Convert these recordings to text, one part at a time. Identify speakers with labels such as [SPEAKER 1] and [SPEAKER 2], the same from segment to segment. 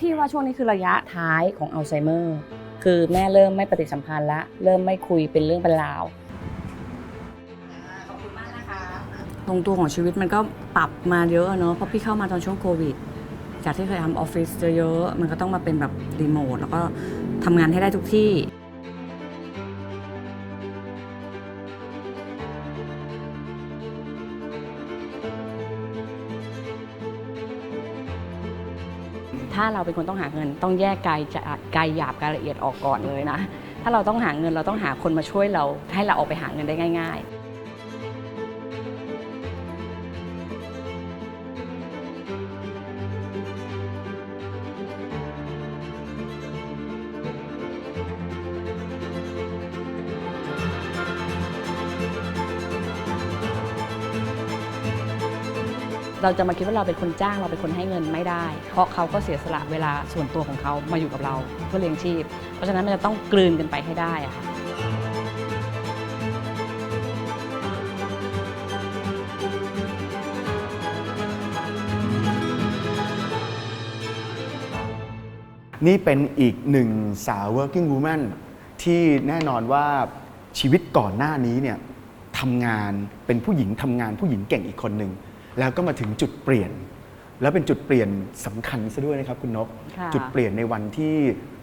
[SPEAKER 1] ที่ว่าช่วงนี้คือระยะท้ายของอัลไซเมอร์ คือแม่เริ่มไม่ปฏิสัมพันธ์ละ เริ่มไม่คุยเป็นเรื่องเป็นราว
[SPEAKER 2] ขอบคุณมากนะคะ
[SPEAKER 1] ตรงตัวของชีวิตมันก็ปรับมาเยอะเนาะเพราะพี่เข้ามาตอนช่วงโควิด จากที่เคยทำออฟฟิศเยอะๆมันก็ต้องมาเป็นแบบรีโมทแล้วก็ทำงานให้ได้ทุกที่ เป็นคนต้องหาเงิน ต้องแยกกายจะกายหยาบกายละเอียดออกก่อนเลยนะ ถ้าเราต้องหาเงินเราต้องหาคนมาช่วยเราให้เราออกไปหาเงินได้ง่าย ๆ เราจะมาคิดว่าเราเป็นคนจ้างเราเป็นคนให้เงินไม่ได้ เพราะเขาก็เสียสละเวลาส่วนตัวของเขามาอยู่กับเราเพื่อเลี้ยงชีพ เพราะฉะนั้นมันจะต้องกลืนกันไปให้ได้อะค่ะ
[SPEAKER 3] นี่เป็นอีกหนึ่งสาว working woman ที่แน่นอนว่าชีวิตก่อนหน้านี้เนี่ยทำงานเป็นผู้หญิงทำงานผู้หญิงเก่งอีกคนหนึ่ง แล้วก็มาถึงจุดเปลี่ยน แล้วเป็นจุดเปลี่ยนสำคัญซะด้วยนะครับคุณนก
[SPEAKER 1] ค่ะ
[SPEAKER 3] จุดเปลี่ยนในวันที่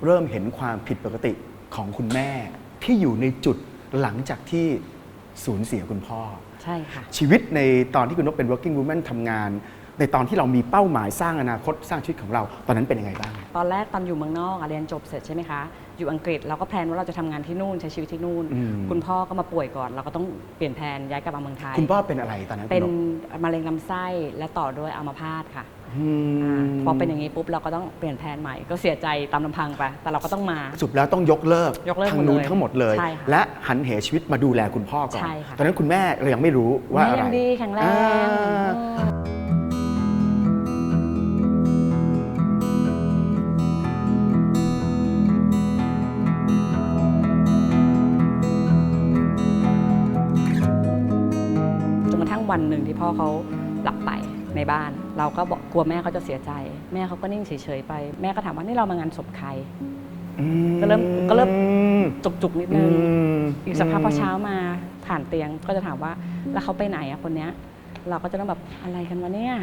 [SPEAKER 3] เริ่มเห็นความผิดปกติของคุณแม่ ที่อยู่ในจุดหลังจากที่สูญเสียคุณพ่อ
[SPEAKER 1] ใช่ค่ะ
[SPEAKER 3] ชีวิตในตอนที่คุณนกเป็น working woman ทำงาน ในตอนที่เรามีเป้าหมายสร้างอนาคตสร้างชีวิตของเรา ตอนนั้นเป็นยังไงบ้าง
[SPEAKER 1] ตอนแรกตอนอยู่เมืองนอกอะเรียนจบเสร็จใช่ไหมคะ อยู่อังกฤษเราก็แพลนว่าเราจะทำงานที่นู่นใช้ชีวิตที่นู่น
[SPEAKER 3] อืม
[SPEAKER 1] คุณพ่อก็มาป่วยก่อน เราก็ต้องเปลี่ยนแผนย้ายกลับมาเมืองไทย
[SPEAKER 3] คุณพ่อเป็นอะไรตอนนั้น
[SPEAKER 1] เป็น
[SPEAKER 3] คุณก
[SPEAKER 1] มะเร็งลำไส้และต่อด้วยอัมพาตค่ะ
[SPEAKER 3] อืม
[SPEAKER 1] อ่าพอเป็นอย่างนี้ปุ๊บเราก็ต้องเปลี่ยนแผนใหม่ ก็เสียใจตามลำพังไปแต่เราก็ต้องมา
[SPEAKER 3] สุดแล้วต้องยกเลิก
[SPEAKER 1] ยกเลิก
[SPEAKER 3] ทางนู้น
[SPEAKER 1] หมดเลย
[SPEAKER 3] ทั้งหมดเลย
[SPEAKER 1] ใช่ค่ะ
[SPEAKER 3] และหันเหชีวิตมาดูแลคุณพ่อก่อน
[SPEAKER 1] ใช่ค่ะ
[SPEAKER 3] ตอนนั้นคุณแม่เรายังไม่รู้ว่า
[SPEAKER 1] แม่
[SPEAKER 3] อะไร
[SPEAKER 1] ยังดีแข็งแรง
[SPEAKER 3] อ่า
[SPEAKER 1] อืม วันหนึ่งที่พ่อเขาหลับไปในบ้าน เราก็บอกกลัวแม่เขาจะเสียใจ แม่เขาก็นิ่งเฉยๆไป แม่ก็ถามว่านี่เรามางานศพใคร ก็เริ่มก็เริ่มจุกๆนิด
[SPEAKER 3] อื
[SPEAKER 1] นึง
[SPEAKER 3] ม
[SPEAKER 1] อีกสักพักพอเช้ามาผ่านเตียงก็จะถามว่าแล้วเขาไปไหนอะคนเนี้ย เราก็จะต้องแบบอะไรกันวะเนี่ย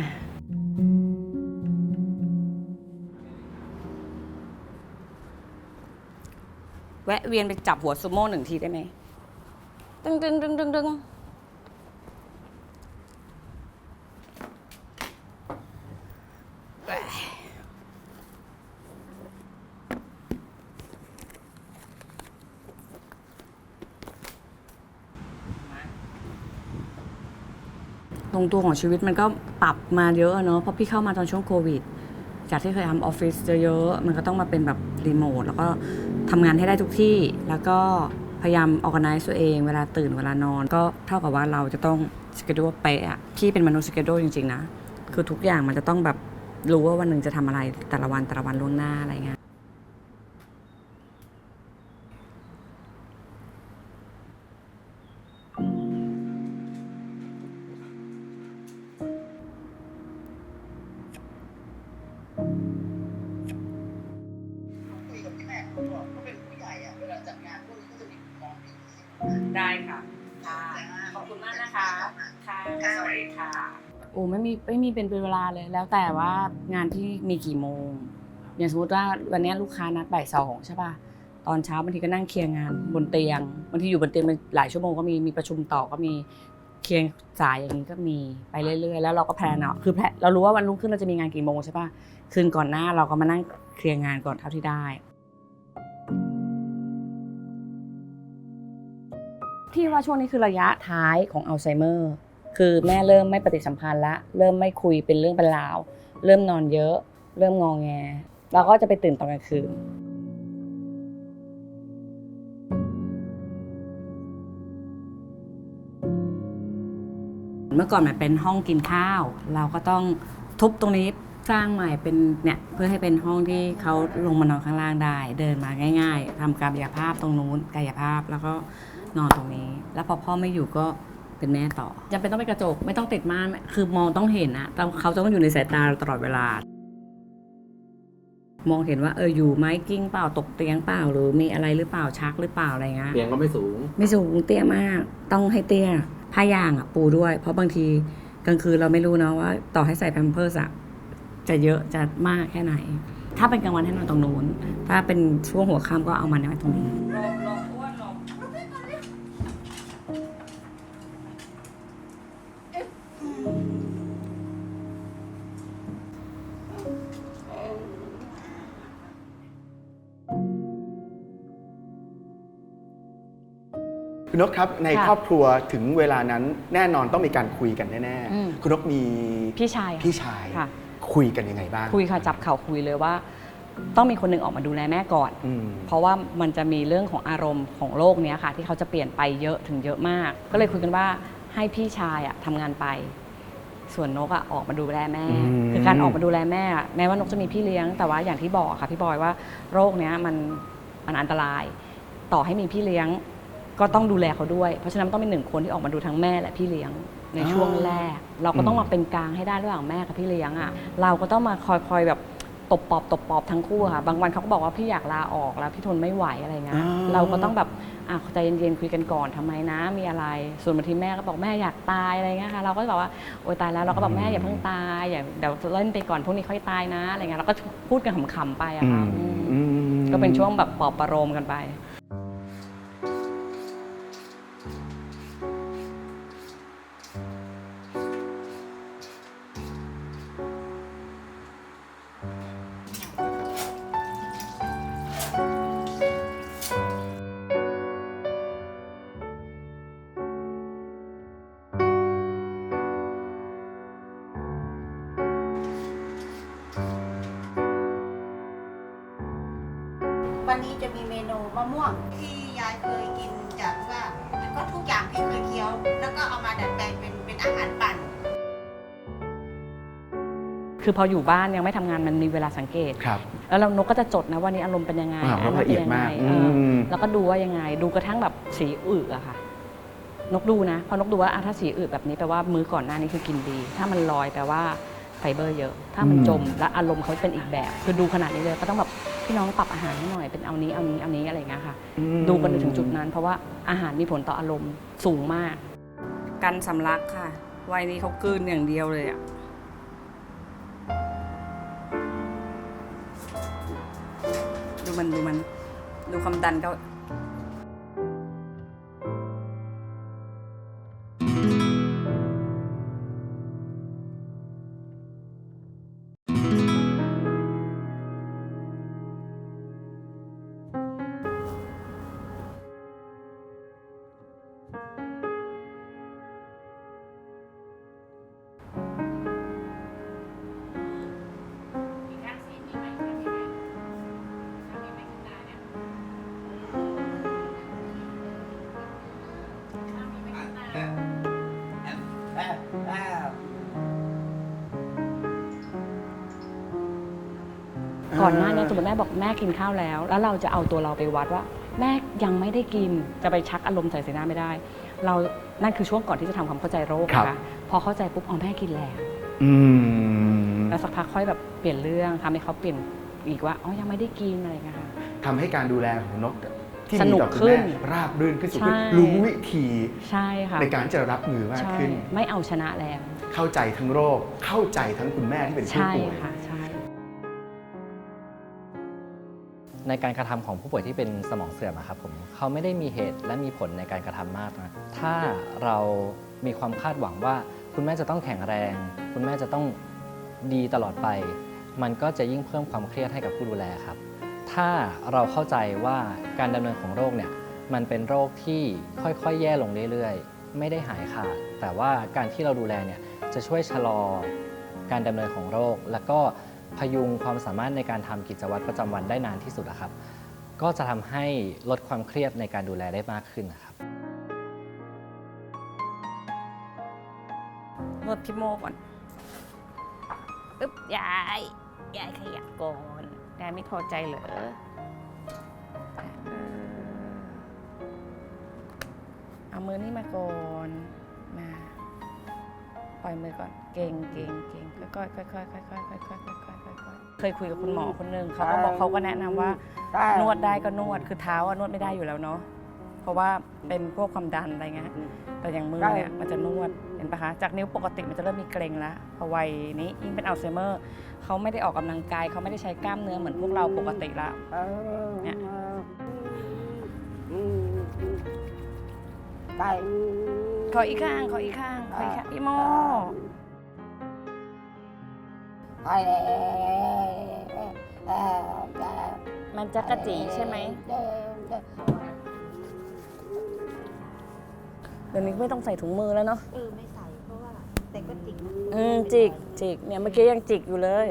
[SPEAKER 1] แวะเวียนไปจับหัวซูโม่หนึ่งทีได้ไหมดึงดึงดึงดึงดึง ตรงตัวของชีวิตมันก็ปรับมาเยอะเนอะเพราะพี่เข้ามาตอนช่วงโควิด จากที่เคยทำออฟฟิศเยอะๆมันก็ต้องมาเป็นแบบรีโมทแล้วก็ทำงานให้ได้ทุกที่แล้วก็พยายามออกไนซ์ตัวเองเวลาตื่นเวลานอน ก็เท่ากับว่าเราจะต้องสเกดูเป๊ะอะพี่เป็นมนุษย์สเกดูจริงๆนะ คือทุกอย่างมันจะต้องแบบ รู้ว่าวันหนึ่งจะทำอะไรแต่ละวันแต่ละวันล่วงหน้าอะไรเงี้ย
[SPEAKER 2] คุยกับพี่แม่เขาบอกเขาเป็นผู้ใหญ่อะเวลาจัดงานพวกนี้ก็จะมีมองดี
[SPEAKER 1] ได้ค่ะ โอ้ไม่มีไม่มีเป็นเวลาเลย แล้วแต่ว่างานที่มีกี่โมง อย่างสมมติว่าวันนี้ลูกค้านัดบ่ายสองใช่ป่ะตอนเช้าบางทีก็นั่งเคลียร์งานบนเตียงบางทีอยู่บนเตียงเป็นหลายชั่วโมงก็มีมีประชุมต่อก็มีเคลียร์สายอย่างนี้ก็มีไปเรื่อยๆ แล้วเราก็แพลนเอาคือแพลนเรารู้ว่าวันรุ่งขึ้นเราจะมีงานกี่โมงใช่ป่ะคืนก่อนหน้าเราก็มานั่งเคลียร์งานก่อนเท่าที่ได้ ที่ว่าช่วงนี้คือระยะท้ายของอัลไซเมอร์ คือแม่เริ่มไม่ปฏิสัมพันธ์ละ เริ่มไม่คุยเป็นเรื่องเป็นราว เริ่มนอนเยอะ เริ่มงองแง เราก็จะไปตื่นตอนกลางคืน เมื่อก่อนมันเป็นห้องกินข้าว เราก็ต้องทุบตรงนี้สร้างใหม่เป็นเนี่ยเพื่อให้เป็นห้องที่เขาลงมานอนข้างล่างได้ เดินมาง่าย ๆทำกายภาพตรงนู้นกายภาพแล้วก็นอนตรงนี้ แล้วพอพ่อไม่อยู่ก็ เป็นแม่ต่อจำเป็นต้องไปกระจกไม่ต้องติดม่านคือมองต้องเห็นนะแต่เขาจะต้องอยู่ในสายตาเราตลอดเวลา มองเห็นว่าเอออยู่ไหมกิ้งเปล่าตกเตียงเปล่าหรือมีอะไรหรือเปล่าชักหรือเปล่าอะไรเงี้ย
[SPEAKER 4] เตียงก็ไม่สูง
[SPEAKER 1] ไม่สูงเตี้ยมากต้องให้เตี้ยผ้ายางอะปูด้วย เพราะบางทีกลางคืนเราไม่รู้นะว่า ต่อให้ใส่แพมเพิร์สอะจะเยอะจะมากแค่ไหน ถ้าเป็นกลางวันให้นอนตรงนู้นถ้าเป็นช่วงหัวค่ำก็เอามันไว้ตรงนี้
[SPEAKER 3] คุณนกครับใน
[SPEAKER 1] ค่ะ
[SPEAKER 3] ครอบครัวถึงเวลานั้นแน่นอนต้องมีการคุยกันแน่
[SPEAKER 1] อืม
[SPEAKER 3] ๆคุณนกมี
[SPEAKER 1] พี่ชายค่ะ
[SPEAKER 3] พี่ชาย
[SPEAKER 1] ค่ะ
[SPEAKER 3] คุยกันยังไงบ้าง
[SPEAKER 1] คุยค่ะจับเข่าคุยเลยว่า ต้องมีคนหนึ่งออกมาดูแลแม่ก่อน
[SPEAKER 3] อืม
[SPEAKER 1] เพราะว่ามันจะมีเรื่องของอารมณ์ของโลกเนี้ยค่ะ ที่เขาจะเปลี่ยนไปเยอะถึงเยอะมาก ก็เลยคุยกันว่าให้พี่ชายอะทำงานไป ส่วนนกอะออกมาดูแลแม่
[SPEAKER 3] อืม
[SPEAKER 1] คือการออกมาดูแลแม่อะแม้ว่านกจะมีพี่เลี้ยงแต่ว่าอย่างที่บอกค่ะพี่บอยว่าโรคเนี้ยมันมันอันตราย ต่อให้มีพี่เลี้ยง ก็ต้องดูแลเขาด้วย เพราะฉะนั้นต้องเป็นหนึ่งคนที่ออกมาดูทั้งแม่และพี่เลี้ยงในช่วงแรก เราก็ต้องมาเป็นกลางให้ได้ระหว่างแม่กับพี่เลี้ยงอะเราก็ต้องมาคอยคอยแบบตบปอบตบปอบทั้งคู่อะค่ะ บางวันเขาก็บอกว่าพี่อยากลาออกแล้วพี่ทนไม่ไหวอะไรเงี้ย
[SPEAKER 3] อ่า
[SPEAKER 1] เราก็ต้องแบบอะใจเย็นๆคุยกันก่อนทำไมนะ มีอะไร ส่วนบางทีแม่ก็บอกแม่อยากตายอะไรเงี้ยค่ะเราก็บอกว่าโอ๊ยตายแล้วเราก็บอกแม่อย่าเพิ่งตายอย่าเดี๋ยวเล่นไปก่อนพรุ่งนี้ค่อยตายนะอะไรเงี้ยเราก็พูดกันขำๆไปอะ
[SPEAKER 3] อื
[SPEAKER 1] ค่ะ
[SPEAKER 3] ม
[SPEAKER 1] อืม
[SPEAKER 3] อืม
[SPEAKER 1] ก็เป็นช่วงแบบปลอบประโลมกันไป
[SPEAKER 5] เมนูมะม่วง ที่ยายเคยกินจากว่าก็ทุกอย่างที่เคยเคี้ยว แล้วก็เอามาดัดแปลงเป็นเป็นอาหารปั่น
[SPEAKER 1] คือพออยู่บ้านยังไม่ทำงานมันมีเวลาสังเกต
[SPEAKER 3] ครับ
[SPEAKER 1] แล้วเรานกก็จะจดนะว่านี้อารมณ์เป็นยังไง
[SPEAKER 3] อ่าเพราะละเอียดมาก
[SPEAKER 1] นนั้นเป็นยังไง
[SPEAKER 3] อืม
[SPEAKER 1] เออแล้วก็ดูว่ายังไง ดูกระทั่งแบบสีอึอะค่ะ นกดูนะ พอนกดูว่าอะถ้าสีอึแบบนี้แปลว่ามื้อก่อนหน้านี้คือกินดี ถ้ามันลอยแปลว่า ไฟเบอร์เยอะ ถ้ามันจมและอารมณ์เขาเป็นอีกแบบ คือดูขนาดนี้เลยก็ต้องแบบพี่น้องปรับอาหารให้หน่อยเป็นเอานี้เอานี้เอานี้อะไรอย่างเงี้ยค่ะ
[SPEAKER 3] อืม
[SPEAKER 1] ดูกันถึงจุดนั้น เพราะว่าอาหารมีผลต่ออารมณ์สูงมาก กันสำลักค่ะ วัยนี้เขากลืนอย่างเดียวเลยอะดูมันดูมันดูความดันก็ ก่อนหน้านี้สมมติแม่บอกแม่กินข้าวแล้ว แล้วเราจะเอาตัวเราไปวัดว่า แม่ยังไม่ได้กินจะไปชักอารมณ์ใส่สีหน้าไม่ได้ เรานั่นคือช่วงก่อนที่จะทำความเข้าใจโรค
[SPEAKER 3] ครับ
[SPEAKER 1] นะคะพอเข้าใจปุ๊บอ๋อแม่กินแล้ว
[SPEAKER 3] อืม
[SPEAKER 1] แล้วสักพักค่อยแบบเปลี่ยนเรื่องทำให้เขาเปลี่ยนอีกว่าอ๋อยังไม่ได้กินอะไรอย่างเงี้ยค่ะ
[SPEAKER 3] ทำให้การดูแลของนกที่
[SPEAKER 1] ส
[SPEAKER 3] มี
[SPEAKER 1] นุก
[SPEAKER 3] ต่อคุณ
[SPEAKER 1] ขึ้
[SPEAKER 3] แม่
[SPEAKER 1] น
[SPEAKER 3] ราบรื่นขึ้นสุด
[SPEAKER 1] ใช่
[SPEAKER 3] รู้วิธี
[SPEAKER 1] ใช่ค่ะ
[SPEAKER 3] ในการจะรับมือมาก
[SPEAKER 1] ใช่
[SPEAKER 3] ขึ้น
[SPEAKER 1] ไม่เอาชนะแล้ว
[SPEAKER 3] เข้าใจทั้งโรค เข้าใจทั้งคุณแม่ที่เป็นผู้
[SPEAKER 1] ใช่
[SPEAKER 3] ป่วย
[SPEAKER 1] ค่ะใช่
[SPEAKER 4] ในการกระทำของผู้ป่วยที่เป็นสมองเสื่อมครับผมเขาไม่ได้มีเหตุและมีผลในการกระทำมากนะถ้าเรามีความคาดหวังว่า คุณแม่จะต้องแข็งแรง คุณแม่จะต้องดีตลอดไป มันก็จะยิ่งเพิ่มความเครียดให้กับผู้ดูแลครับ ถ้าเราเข้าใจว่าการดำเนินของโรคเนี่ยมันเป็นโรคที่ค่อยๆ แย่ลงเรื่อยๆ ไม่ได้หายขาด แต่ว่าการที่เราดูแลเนี่ยจะช่วยชะลอการดำเนินของโรค แล้วก็ พยุงความสามารถในการทำกิจวัตรประจำวันได้นานที่สุดอะครับ ก็จะทำให้ลดความเครียดในการดูแลได้มากขึ้นนะครับ
[SPEAKER 1] นวดพี่โมก่อนอึ๊บยายยายขยับก่อนยายไม่พอใจเหรอเออเอามือนี่มาก่อนมา ปล่อยมือก่อน เก่งเก่งเก่งค่อยๆค่อยๆค่อยๆค่อยๆค่อยๆค่อยๆค่อยๆเคยคุยกับคุณหมอคนหนึ่งเขาก็บอกเขาก็แนะนำว่า นวดได้ก็นวดคือเท้าอะนวดไม่ได้อยู่แล้วเนาะเพราะว่าเป็นพวกความดันอะไรเงี้ยแต่อย่างมือเนี่ยมันจะนวดเห็นปะคะจากนิ้วปกติมันจะเริ่มมีเกร็งแล้วพอวัยนี้ยิ่งเป็นอัลไซเมอร์เขาไม่ได้ออกกำลังกายเขาไม่ได้ใช้กล้ามเนื้อเหมือนพวกเราปกติละ เนี่ย ขออีกข้างขออีกข้าง ขออีกข้างพี่โมมันจะกระจีใช่ไหมเดี๋ยวนี้ไม่ต้องใส่ถุงมือแล้วเนาะ
[SPEAKER 5] เออไม่ใส่เพราะว่าแต่ก็จิกนะ
[SPEAKER 1] อืมจิกจิกเนี่ยเมื่อกี้ยังจิกอยู่เลย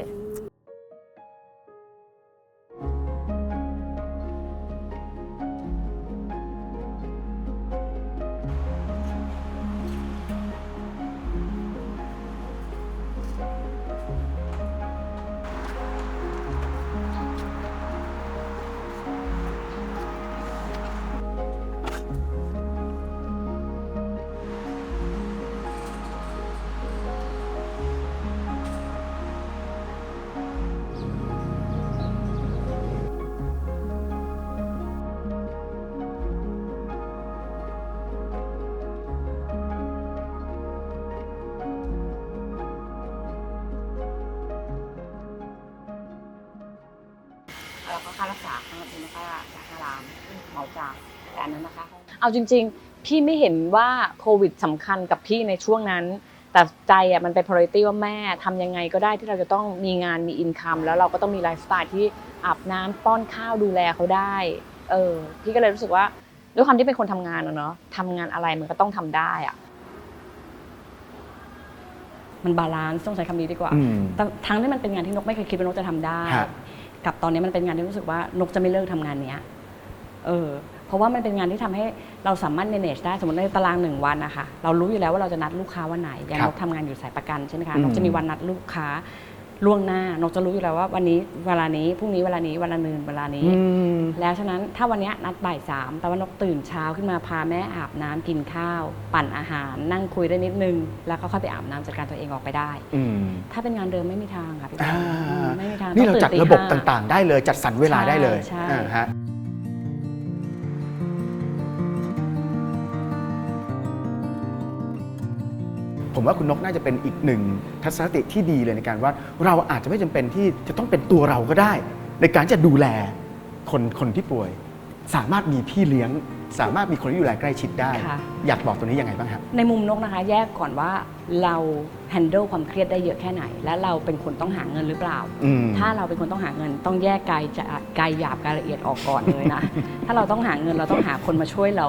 [SPEAKER 1] เอาจริง ๆ พี่ไม่เห็นว่าโควิดสำคัญกับพี่ในช่วงนั้น แต่ใจอะมันเป็น priority ว่าแม่ทำยังไงก็ได้ที่เราจะต้องมีงานมีอินคัมแล้วเราก็ต้องมีไลฟ์สไตล์ที่อาบน้ำป้อนข้าวดูแลเขาได้เออพี่ก็เลยรู้สึกว่าด้วยความที่เป็นคนทำงานอะเนาะทำงานอะไรมันก็ต้องทำได้อะมันบาลานซ์ต้องใช้คำนี้ดีกว่า
[SPEAKER 3] อืม
[SPEAKER 1] แต่ทั้งที่มันเป็นงานที่นกไม่เคยคิดว่านกจะทำได้
[SPEAKER 3] ฮะ
[SPEAKER 1] กับตอนนี้มันเป็นงานที่รู้สึกว่านกจะไม่เลิกทำงานเนี้ย เออ เพราะว่ามันเป็นงานที่ทำให้เราสามารถ manage ได้สมมติในตารางหนึ่งวันนะคะเรารู้อยู่แล้วว่าเราจะนัดลูกค้าวันไหนอย่าง
[SPEAKER 3] ครั
[SPEAKER 1] น
[SPEAKER 3] บ
[SPEAKER 1] กทำงานอยู่สายประกันใช่ไหมคะ
[SPEAKER 3] อืม
[SPEAKER 1] นกจะมีวันนัดลูกค้าล่วงหน้านกจะรู้อยู่แล้วว่าวันนี้เวลานี้พรุ่งนี้เวลานี้เวลานึงเวลานี้
[SPEAKER 3] อืม
[SPEAKER 1] แล้วฉะนั้นถ้าวันเนี้ยนัดบ่ายสามแต่ว่านกตื่นเช้าขึ้นมาพาแม่อาบน้ำกินข้าว ปั่นอาหาร นั่งคุยได้นิดนึง แล้วก็ค่อยไปอาบน้ำจัดการตัวเองออกไปได้
[SPEAKER 3] อืม
[SPEAKER 1] ถ้าเป็นงานเดิมไม่มีทางค่ะพี่
[SPEAKER 3] อ่า
[SPEAKER 1] อืมไม่มีทาง
[SPEAKER 3] นี่เรา
[SPEAKER 1] ต้อง
[SPEAKER 3] จัด
[SPEAKER 1] ตื่
[SPEAKER 3] ระบบ
[SPEAKER 1] ตีห้
[SPEAKER 3] ต่างๆ ได้เลยจัดสรรเวลาได้เลย
[SPEAKER 1] ใช่
[SPEAKER 3] อ่าฮะ ผมว่าคุณนกน่าจะเป็นอีกหนึ่งทัศนคติที่ดีเลยในการว่าเราอาจจะไม่จำเป็นที่จะต้องเป็นตัวเราก็ได้ ในการจะดูแลคนคนที่ป่วย สามารถมีพี่เลี้ยง สามารถมีคนที่ดูแลใกล้ชิดได้
[SPEAKER 1] ค่ะ
[SPEAKER 3] อยากบอกตัวนี้ยังไงบ้างครับ
[SPEAKER 1] ในมุมนกนะคะ แยกก่อนว่าเรา handle ความเครียดได้เยอะแค่ไหน และเราเป็นคนต้องหาเงินหรือเปล่า
[SPEAKER 3] อืม
[SPEAKER 1] ถ้าเราเป็นคนต้องหาเงินต้องแยกกายจะกายหยาบกายละเอียดออกก่อนเลยนะ ถ้าเราต้องหาเงินเราต้องหาคนมาช่วยเรา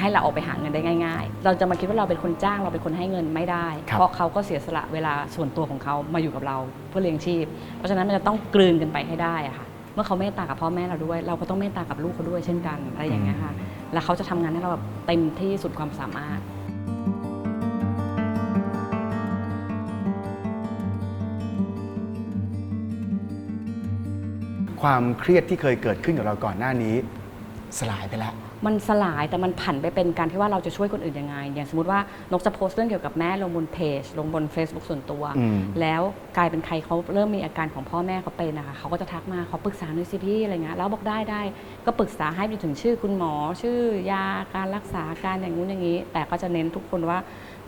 [SPEAKER 1] ให้เราออกไปหาเงินได้ง่าย ๆ เราจะมาคิดว่าเราเป็นคนจ้างเราเป็นคนให้เงินไม่ได้
[SPEAKER 3] ครับ
[SPEAKER 1] เพราะเขาก็เสียสละเวลาส่วนตัวของเขามาอยู่กับเราเพื่อเลี้ยงชีพ เพราะฉะนั้นมันจะต้องกลืนกันไปให้ได้อะค่ะ เมื่อเขาเมตตากับพ่อแม่เราด้วย เราก็ต้องเมตตากับลูกเขาด้วยเช่นกันอะไรอย่างเงี้ยค่ะ แล้วเขาจะทำงานให้เราแบบเต็มที่สุดความสามารถ
[SPEAKER 3] ความเครียดที่เคยเกิดขึ้นกับเราก่อนหน้านี้ สลายไปแล้ว
[SPEAKER 1] มันสลายแต่มันผันไปเป็นการที่ว่าเราจะช่วยคนอื่นยังไง อย่างสมมติว่านกจะโพสต์เรื่องเกี่ยวกับแม่ลงบนเพจ ลงบน Facebook ส่วนตัว
[SPEAKER 3] อืม
[SPEAKER 1] แล้วกลายเป็นใครเขาเริ่มมีอาการของพ่อแม่เขาเป็นนะคะเขาก็จะทักมาเขาปรึกษาหน่อยสิพี่อะไรเงี้ยแล้วบอกได้ได้ก็ปรึกษาให้ไปถึงชื่อคุณหมอ ชื่อยาการรักษาการอย่างงู้นอย่างนี้ แต่ก็จะเน้นทุกคนว่า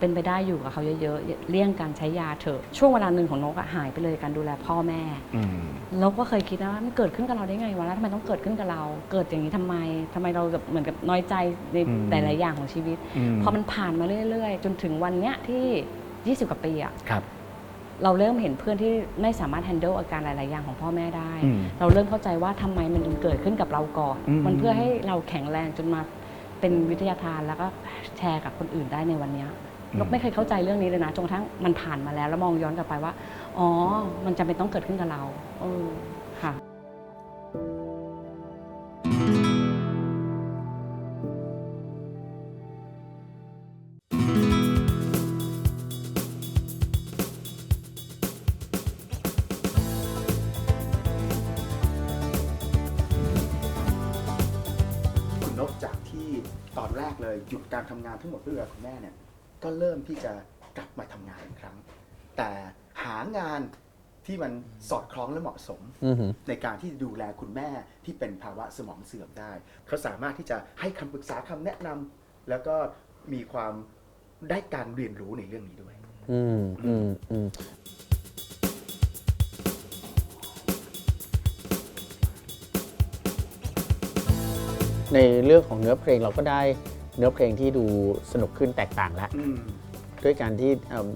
[SPEAKER 1] เป็นไปได้อยู่กับเขาเยอะๆ เลี่ยงการใช้ยาเถอะ ช่วงเวลาหนึ่งของนกอะหายไปเลยการดูแลพ่อแม่
[SPEAKER 3] อืม
[SPEAKER 1] เราก็เคยคิดนะว่ามันเกิดขึ้นกับเราได้ไงวะแล้วทำไมต้องเกิดขึ้นกับเรา เกิดอย่างนี้ทำไมทำไมเราแบบเหมือนกับน้อยใจใน
[SPEAKER 3] อืม
[SPEAKER 1] แต่หลายอย่างของชีวิต
[SPEAKER 3] อืม
[SPEAKER 1] พอมันผ่านมาเรื่อยๆ จนถึงวันเนี้ยที่ 20 กว่าปีอะ
[SPEAKER 3] ครับ
[SPEAKER 1] เราเริ่มเห็นเพื่อนที่ไม่สามารถ handle อาการหลาย ๆ อย่างของพ่อแม่ได้
[SPEAKER 3] อืม
[SPEAKER 1] เราเริ่มเข้าใจว่าทำไมมันถึงเกิดขึ้นกับเราก่อน
[SPEAKER 3] อืม
[SPEAKER 1] มันเพื่อให้เราแข็งแรงจนมาเป็นวิทยาทานแล้วก็แชร์กับคนอื่นได้ในวันเนี้ย นกไม่เคยเข้าใจเรื่องนี้เลยนะจนกระทั่งมันผ่านมาแล้ว แล้วมองย้อนกลับไปว่า อ๋อ มันจำเป็นต้องเกิดขึ้นกับเราเออค่ะ
[SPEAKER 3] คุณนกจากที่ตอนแรกเลยหยุดการทำงานทั้งหมดเพื่อดูแลคุณแม่เนี่ย ก็เริ่มที่จะกลับมาทำงานอีกครั้ง แต่หางานที่มันสอดคล้องและเหมาะสม
[SPEAKER 6] อือหือ
[SPEAKER 3] ในการที่ดูแลคุณแม่ที่เป็นภาวะสมองเสื่อมได้ เขาสามารถที่จะให้คำปรึกษาคำแนะนำแล้วก็มีความได้การเรียนรู้ในเรื่องนี้ด้วย
[SPEAKER 6] อืมอืมอืมในเรื่องของเนื้อเพลงเราก็ได้ เนื้อเพลงที่ดูสนุกขึ้นแตกต่างแล้ว
[SPEAKER 3] อืม
[SPEAKER 6] ด้วยการที่เอิ่ม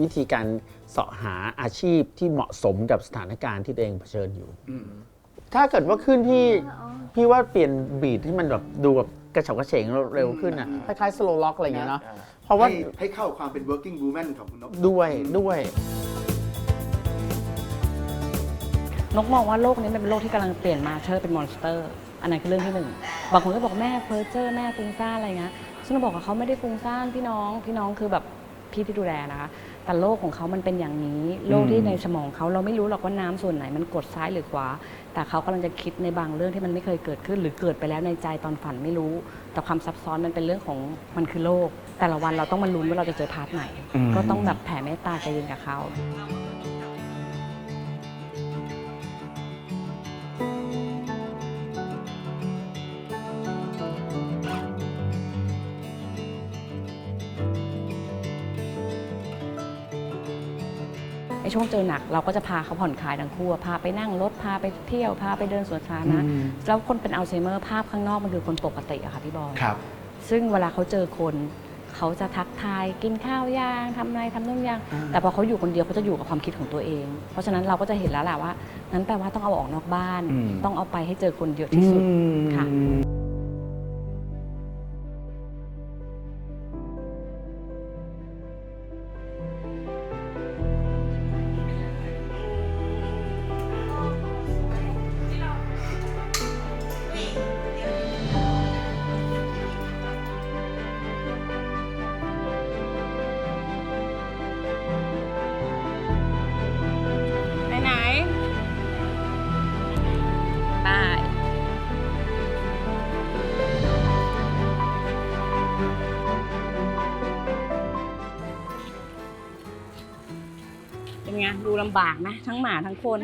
[SPEAKER 6] วิธีการเสาะหาอาชีพที่เหมาะสมกับสถานการณ์ที่ตัวเองเผชิญอยู่
[SPEAKER 3] อืม
[SPEAKER 6] ถ้าเกิดว่าขึ้นพี่พี่ว่าเปลี่ยนบีทที่มันแบบดูแบบกระฉับกระเฉงเร็วขึ้นอะคล้ายๆ slow rock อะไรอย่างเงี้ยเนาะเพราะว่า
[SPEAKER 3] ให้ให้เข้าความเป็น working woman ของคุณนก
[SPEAKER 6] ด้วยด้วย
[SPEAKER 1] นกมองว่าโลกนี้มันเป็นโลกที่กำลังเปลี่ยนมาเธอเป็นมอนสเตอร์ อันนั้นคือเรื่องที่หนึ่งบางคนก็บอกแม่เพ้อเจอร์แม่ฟุ้งซ่านอะไรเงี้ยซึ่งเราบอกว่าเขาไม่ได้ฟุ้งซ่านพี่น้องพี่น้องคือแบบพี่ที่ดูแลนะคะ แต่โลกของเขามันเป็นอย่างนี้โลกที่ในสมองเขาเราไม่รู้หรอกว่าน้ำส่วนไหนมันกดซ้ายหรือขวา แต่เขากำลังจะคิดในบางเรื่องที่มันไม่เคยเกิดขึ้น หรือเกิดไปแล้วในใจตอนฝันไม่รู้ แต่ความซับซ้อนมันเป็นเรื่องของมันคือโลกแต่ละวันเราต้องมาลุ้นว่าเราจะเจอพาร์ทไหน
[SPEAKER 3] อืม
[SPEAKER 1] ก็ต้องแบบแผ่เมตตาใจเย็นกับเขา ช่วงเจอหนัก เราก็จะพาเขาผ่อนคลายทั้งคู่อะพาไปนั่งรถพาไปเที่ยวพาไปเดินสวนสาธารณะ
[SPEAKER 3] อืม
[SPEAKER 1] แล้วคนเป็นอัลไซเมอร์ภาพข้างนอกมันคือคนปกติอะค่ะพี่บอย
[SPEAKER 3] ครับ
[SPEAKER 1] ซึ่งเวลาเขาเจอคนเขาจะทักทายกินข้าวยางทำอะไรทำนู่นยัง
[SPEAKER 3] อ่า
[SPEAKER 1] แต่พอเขาอยู่คนเดียวเขาจะอยู่กับความคิดของตัวเอง เพราะฉะนั้นเราก็จะเห็นแล้วแหละว่างั้นแปลว่าต้องเอาออกนอกบ้าน
[SPEAKER 3] อืม
[SPEAKER 1] ต้องเอาไปให้เจอคนเยอะที่สุด ค่ะไป ลำบากนะทั้งหมาทั้งคน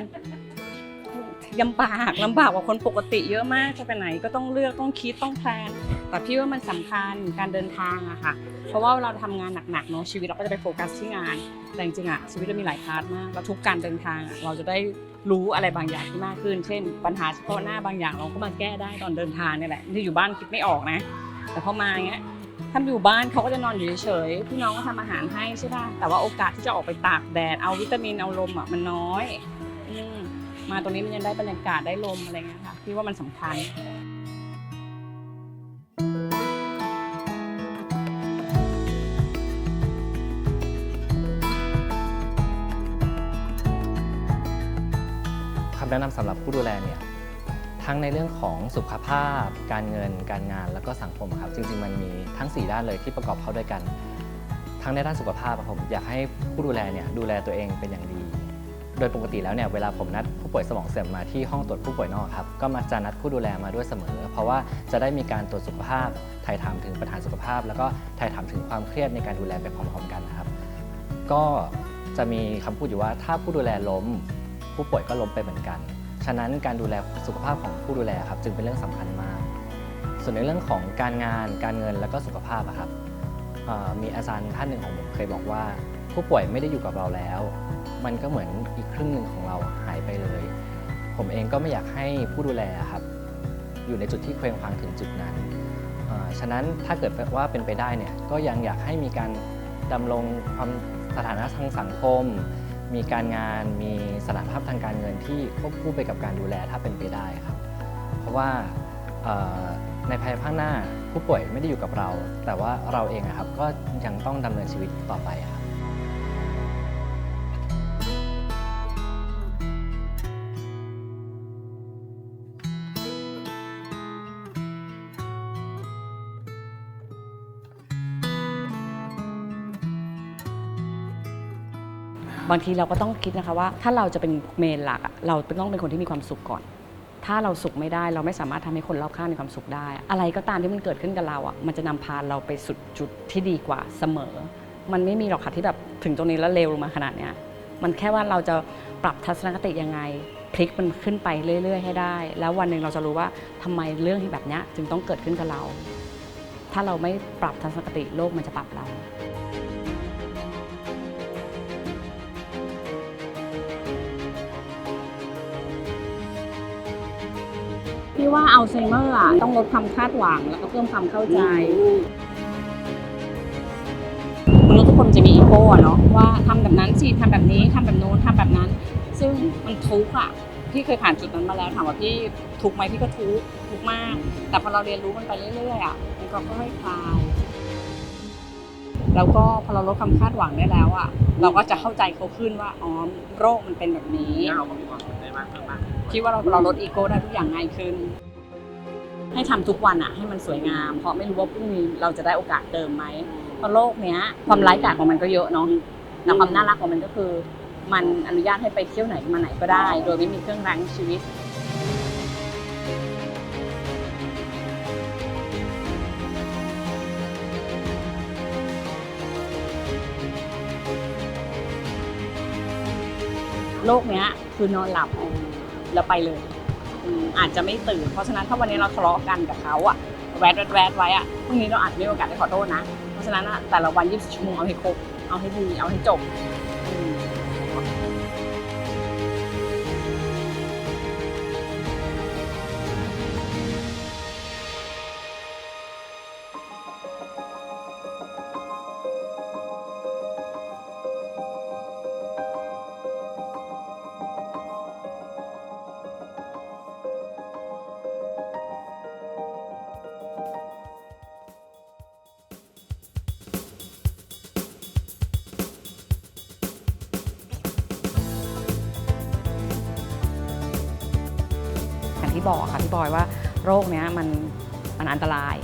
[SPEAKER 1] ลำบากลำบากกว่าคนปกติเยอะมากจะไปไหนก็ต้องเลือกต้องคิดต้องแพลนแต่พี่ว่ามันสำคัญการเดินทางอะค่ะ เพราะว่าเราทำงานหนักๆเนาะชีวิตเราก็จะไปโฟกัสที่งาน แต่จริงๆอะชีวิตเรามีหลายพาร์ทมากแล้วทุกการเดินทางเราจะได้รู้อะไรบางอย่างที่มากขึ้น เช่น ปัญหาเฉพาะหน้าบางอย่างเราก็มาแก้ได้ตอนเดินทางเนี่ยแหละที่อยู่บ้านคิดไม่ออกนะ แต่พอมาอย่างเงี้ย ถ้าอยู่บ้านเขาก็จะนอนอยู่เฉยๆพี่น้องก็ทำอาหารให้ใช่ป่ะแต่ว่าโอกาสที่จะออกไปตากแดดเอาวิตามินเอาลมอะมันน้อยอมมาตรงนี้มันยังได้บรรยากาศได้ลมอะไรเงี้ยค่ะพี่ว่ามันสำคัญ
[SPEAKER 4] คำแนะนำสำหรับผู้ดูแลเนี่ย ทั้งในเรื่องของสุขภาพ การเงิน การงานแล้วก็สังคมครับ จริงๆ มันมีทั้ง 4 ด้านเลยที่ประกอบเข้าด้วยกัน ทั้งในด้านสุขภาพผมอยากให้ผู้ดูแลเนี่ยดูแลตัวเองเป็นอย่างดี โดยปกติแล้วเนี่ยเวลาผมนัดผู้ป่วยสมองเสื่อมมาที่ห้องตรวจผู้ป่วยนอกครับก็มักจะนัดผู้ดูแลมาด้วยเสมอ เพราะว่าจะได้มีการตรวจสุขภาพถ่ายถามถึงปัญหาสุขภาพ แล้วก็ถ่ายถามถึงความเครียดในการดูแลไปพร้อมๆกันนะครับ ก็จะมีคำพูดอยู่ว่าถ้าผู้ดูแลล้ม ผู้ป่วยก็ล้มไปเหมือนกันะนั้นการดูแลสุขภาพของผู้ดูแลครับจึงเป็นเรื่องสำคัญมาก ส่วนในเรื่องของการงานการเงินแล้วก็สุขภาพครับมีอาจารย์ท่านหนึ่งของผมเคยบอกว่า ผู้ป่วยไม่ได้อยู่กับเราแล้ว มันก็เหมือนอีกครึ่งหนึ่งของเราหายไปเลย ผมเองก็ไม่อยากให้ผู้ดูแลครับ อยู่ในจุดที่เคว้งคว้างถึงจุดนั้นฉะนั้นถ้าเกิดว่าเป็นไปได้เนี่ยก็ยังอยากให้มีการดำรงความสถานะทางสังคม มีการงานมีสถานภาพทางการเงินที่ควบคู่ไปกับการดูแลถ้าเป็นไปได้ครับ เพราะว่าในภายภาคหน้าผู้ป่วยไม่ได้อยู่กับเรา แต่ว่าเราเองครับก็ยังต้องดำเนินชีวิตต่อไปครับ
[SPEAKER 1] บางทีเราก็ต้องคิดนะคะว่า ถ้าเราจะเป็นเมนหลักเราต้องเป็นคนที่มีความสุขก่อน ถ้าเราสุขไม่ได้เราไม่สามารถทำให้คนรอบข้างมีความสุขได้ อะไรก็ตามที่มันเกิดขึ้นกับเราอะมันจะนำพาเราไปสุดจุดที่ดีกว่าเสมอ มันไม่มีหรอกค่ะที่แบบถึงตรงนี้แล้วเร็วลงมาขนาดเนี้ยมันแค่ว่าเราจะปรับทัศนคติยังไงพลิกมันขึ้นไปเรื่อย ๆ ให้ได้ แล้ววันหนึ่งเราจะรู้ว่าทำไมเรื่องที่แบบเนี้ยจึงต้องเกิดขึ้นกับเรา ถ้าเราไม่ปรับทัศนคติโลกมันจะปรับเรา พี่ว่าอัลไซเมอร์อะต้องลดความคาดหวังแล้วก็เพิ่มความเข้าใจมนุษย์ทุกคนจะมีอีโก้อะเนาะว่าทำแบบนั้นสิทำแบบนี้ทำแบบโน้นทำแบบนั้น ซึ่งมันทุกข์อะพี่เคยผ่านจุดนั้นมาแล้วถามว่าพี่ทุกข์ไหมพี่ก็ทุกข์ทุกข์มาก แต่พอเราเรียนรู้มันไปเรื่อยๆอะมันก็ค่อยคลายแล้วก็พอเราลดความคาดหวังได้แล้วอะเราก็จะเข้าใจเขาขึ้นว่าอ๋อโรคมันเป็นแบบนี้
[SPEAKER 7] เราก็มีความสุขได้มากขึ้นมากขึ้น
[SPEAKER 1] คิดว่าเราเราลดอีโก้ได้ทุกอย่างง่ายขึ้น ให้ทำทุกวันอะให้มันสวยงาม เพราะไม่รู้ว่าพรุ่งนี้เราจะได้โอกาสเดิมไหมเพราะโลกเนี้ย ความไร้ายกาจของมันก็เยอะเนาะแต่ความน่ารักของมันก็คือ มันอนุญาตให้ไปเที่ยวไหนมาไหนก็ได้ โดยไม่มีเครื่องรั้งชีวิตโลกเนี้ยคือนอนหลับ แล้วไปเลยอืมอาจจะไม่ตื่น เพราะฉะนั้นถ้าวันนี้เราทะเลาะกันกับเขาอะแวดแวดแวดไว้อะพรุ่งนี้เราอาจจะไม่มีโอกาสได้ขอโทษนะ เพราะฉะนั้นอะแต่ละวัน24ชั่วโมงเอาให้ครบ เอาให้ดี เอาให้จบ ที่บอกค่ะพี่บอยว่าโรคเนี้ยมันมันอันตราย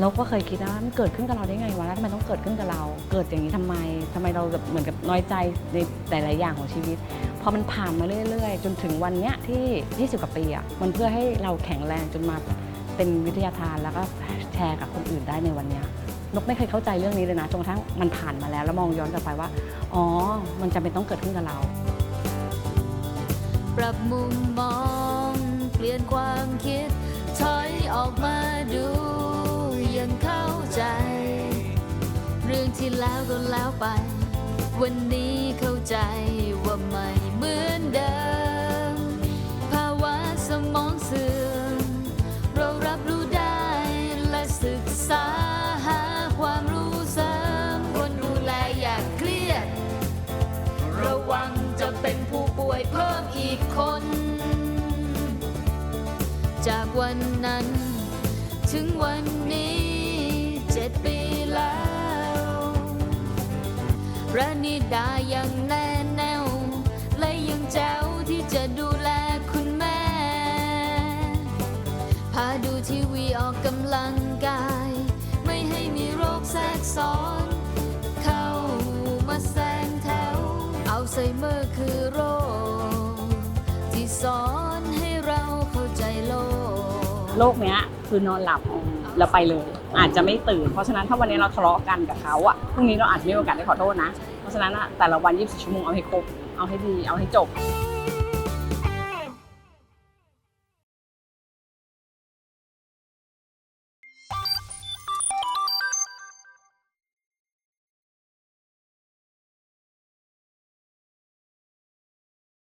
[SPEAKER 1] เราก็เคยคิดว่ามันเกิดขึ้นกับเราได้ไงวะแล้วทำไมต้องเกิดขึ้นกับเรา เกิดอย่างนี้ทำไมทำไมเราแบบเหมือนกับน้อยใจในแต่หลายอย่างของชีวิต พอมันผ่านมาเรื่อยๆ จนถึงวันเนี้ยที่20กว่าปีอะมันเพื่อให้เราแข็งแรงจนมาเป็นวิทยาทานแล้วก็แชร์กับคนอื่นได้ในวันเนี้ยนกไม่เคยเข้าใจเรื่องนี้เลยนะจนกระทั่งมันผ่านมาแล้ว แล้วมองย้อนกลับไปว่า อ๋อ มันจำเป็นต้องเกิดขึ้นกับเรา
[SPEAKER 8] ปรับมุมมอง ลี่ยนความคิด ถอยออกมาดูยังเข้าใจ เรื่องที่แล้วก็แล้วไป วันนี้เข้าใจว่าไม่เหมือนเดิม ภาวะสมองเสื่อมเรารับรู้ได้และศึกษาหาความรู้เสริมคนดูแลอย่าเครียด ระวังจะเป็นผู้ป่วยเพิ่มอีกคน จากวันนั้น ถึงวันนี้เจ็ดปีแล้วพระนิดายังแน่แน่วและยังแจ๋วที่จะดูแลคุณแม่ พาดูทีวีออกกำลังกาย ไม่ให้มีโรคแทรกซ้อน เข้ามาแซงแถว เอัลไซเมอร์คือโรคที่สอน โร
[SPEAKER 1] คเนี้ยคือนอนหลับแล้วไปเลย อาจจะไม่ตื่น เพราะฉะนั้นถ้าวันนี้เราทะเลาะกันกับเขาอะพรุ่งนี้เราอาจจะไม่มีโอกาสได้ขอโทษนะ เพราะฉะนั้นอะแต่ละวัน 24 ชั่วโมงเอาให้ครบ เอาให้ดี เอาให้จบ